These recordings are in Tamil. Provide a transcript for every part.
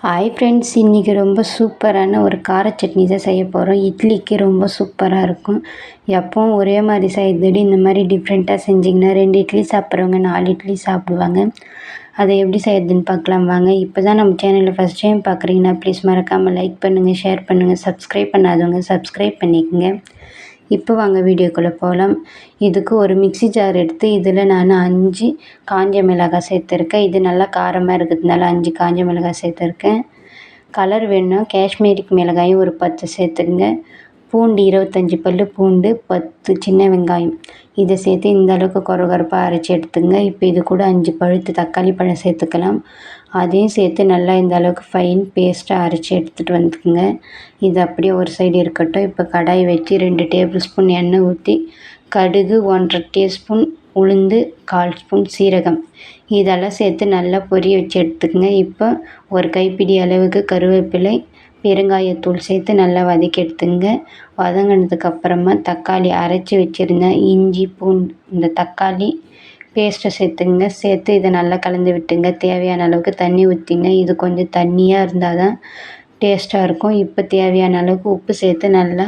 ஹாய் ஃப்ரெண்ட்ஸ் இன்றைக்கி ரொம்ப சூப்பரான ஒரு கார சட்னி தான் செய்ய போகிறோம் இட்லிக்கு ரொம்ப சூப்பராக இருக்கும். எப்பவும் ஒரே மாதிரி செய்யறதோட இந்த மாதிரி டிஃப்ரெண்ட்டாக செஞ்சிங்கன்னா ரெண்டு இட்லி சாப்பிட்றவங்க நாலு இட்லி சாப்பிடுவாங்க. அதை எப்படி செய்யறதுன்னு பார்க்கலாம் வாங்க. இப்போ தான் நம்ம சேனலில் ஃபஸ்ட் டைம் பார்க்குறீங்கன்னா ப்ளீஸ் மறக்காமல் லைக் பண்ணுங்கள் ஷேர் பண்ணுங்கள் சப்ஸ்கிரைப் பண்ணாதவங்க சப்ஸ்கிரைப் பண்ணிக்கோங்க. இப்போ வாங்க வீடியோக்குள்ளே போகலாம். இதுக்கு ஒரு மிக்ஸி ஜார் எடுத்து இதில் நான் அஞ்சு காஞ்ச மிளகாய் சேர்த்துருக்கேன். இது நல்லா காரமாக இருக்கிறதுனால அஞ்சு காஞ்ச மிளகாய் சேர்த்துருக்கேன். கலர் வேணும் காஷ்மீரிக்கு மிளகாயும் ஒரு பத்து சேர்த்துருங்க. பூண்டு இருபத்தஞ்சி பல் பூண்டு பத்து சின்ன வெங்காயம். இதை சேர்த்து இந்த அளவுக்கு கொரகொரப்பாக அரைச்சி எடுத்துங்க. இப்போ இது கூட அஞ்சு பழுத்து தக்காளி பழம் சேர்த்துக்கலாம். அதையும் சேர்த்து நல்லா இந்த அளவுக்கு ஃபைன் பேஸ்ட்டாக அரைச்சி எடுத்துகிட்டு வந்துக்குங்க. இது அப்படியே ஒரு சைடு இருக்கட்டும். இப்போ கடாய் வச்சு ரெண்டு டேபிள் ஸ்பூன் எண்ணெய் ஊற்றி கடுகு ஒன்றரை டீஸ்பூன் உளுந்து கால் ஸ்பூன் சீரகம். இதெல்லாம் சேர்த்து நல்லா பொரிய வச்சு எடுத்துக்கங்க. இப்போ ஒரு கைப்பிடி அளவுக்கு கருவேப்பிலை பெருங்காயத்தூள் சேர்த்து நல்லா வதக்கி எடுத்துங்க வதங்கினதுக்கப்புறமா தக்காளி அரைச்சி வச்சுருந்தேன் இஞ்சி பூண்டு இந்த தக்காளி பேஸ்ட்டை சேர்த்துங்க சேர்த்து இதை நல்லா கலந்து விட்டுங்க. தேவையான அளவுக்கு தண்ணி ஊற்றிங்க இது கொஞ்சம் தண்ணியாக இருந்தால் தான் டேஸ்ட்டாக இருக்கும். இப்போ தேவையான அளவுக்கு உப்பு சேர்த்து நல்லா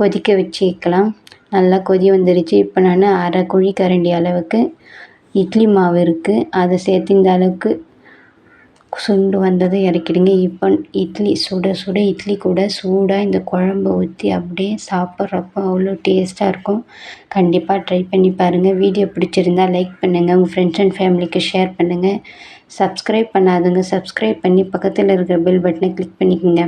கொதிக்க வச்சுக்கலாம். நல்லா கொதி வந்துடுச்சு இப்போ நான் அரை குழி கரண்டி அளவுக்கு இட்லி மாவு இருக்குது அதை சேர்த்து இந்த அளவுக்கு சுண்டு வந்ததும் இறக்கிடுங்க இப்போ இட்லி சுட சுட இட்லி கூட சூடாக இந்த குழம்பு ஊற்றி அப்படியே சாப்பிட்றப்போ அவ்வளோ டேஸ்ட்டாக இருக்கும். கண்டிப்பாக ட்ரை பண்ணி பாருங்கள் வீடியோ பிடிச்சிருந்தா லைக் பண்ணுங்கள் உங்கள் ஃப்ரெண்ட்ஸ் அண்ட் ஃபேமிலிக்கு ஷேர் பண்ணுங்கள் சப்ஸ்கிரைப் பண்ணாதுங்க சப்ஸ்கிரைப் பண்ணி பக்கத்தில் இருக்கிற பெல் பட்டனை கிளிக் பண்ணிக்கோங்க.